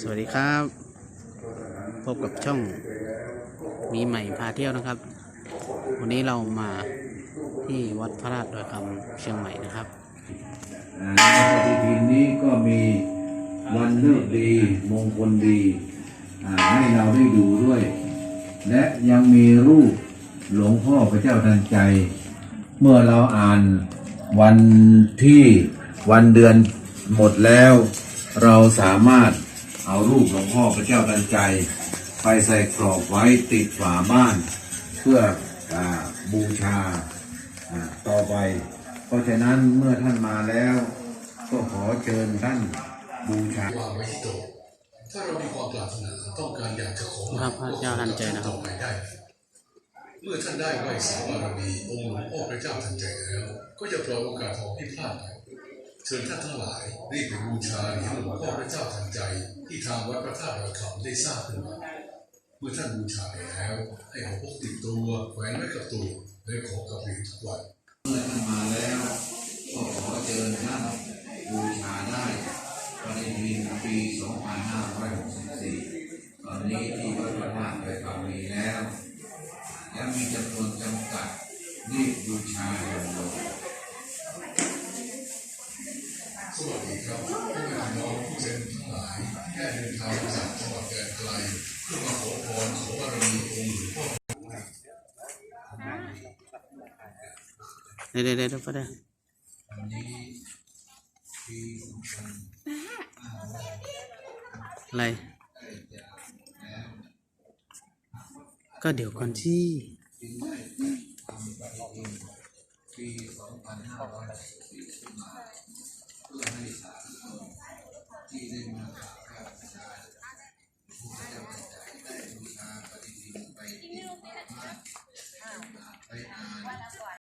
สวัสดีครับ พบกับช่องมีใหม่พาเที่ยวนะครับ วันนี้เรามาที่วัดพระราชดอยคำเชียงใหม่นะครับในปฏิทินนี้ก็มีวันเลิกดีมงคลดีให้เราได้ดูด้วย และยังมีรูปหลวงพ่อพระเจ้าทันใจ เมื่อเราอ่านวันที่วันเดือนหมดแล้ว เราสามารถเอารูปหลวงพ่อพระเจ้าทันใจ ไปใส่กรอบไว้ติดฝาบ้าน เพื่ออาบูชาอ่าต่อไป เพราะฉะนั้นเมื่อท่านมาแล้ว ก็ขอเชิญท่านบูชาวางไว้ที่โต๊ะถ้าเรามีความปรารถนาต้องการอยากจะขอครับพระเจ้าทันใจนะครับต่อไปได้เมื่อท่านได้ไหว้สาวบารมีองค์หลวงพ่อพระเจ้าทันใจแล้ว ก็จะปล่อยโอกาสทองที่พลาดไปเชิญท่านทั้งหลายรีบไปบูชาเหรียญหลวงพ่อพระเจ้าทันใจ ที่ทางวัดพระธาตุดอยคำได้สร้างขึ้นมาเมื่อท่านบูชาไปแล้วให้เอาพกติดตัวแขวนไว้กับตัวและขอกับเหรียญทุกวันเมื่อท่านมาแล้วก็ขอเชิญท่านบูชาได้ปฏิทินปี 2564 ตอนนี้ที่วัดพระธาตุไปทำมีแล้วยังมีจำนวนจำกัดรีบบูชาอย่าง เดียวสวัสดีครับพ่อแม่พี่น้องผู้เจริญทั้งหลายแค่เดินทางมาจากจังหวัดแดนไกลเพื่อมาขอพรขอบารมีองค์หลวงพ่อเดี๋ยวเดี๋ยวเดี๋ยวก็ได้วันนี้ปีสองพันอะไรก็เดี๋ยวก่อนที่จึงได้ทำปฏิทินปี2564ขึ้นมาเพื่อให้า ธุ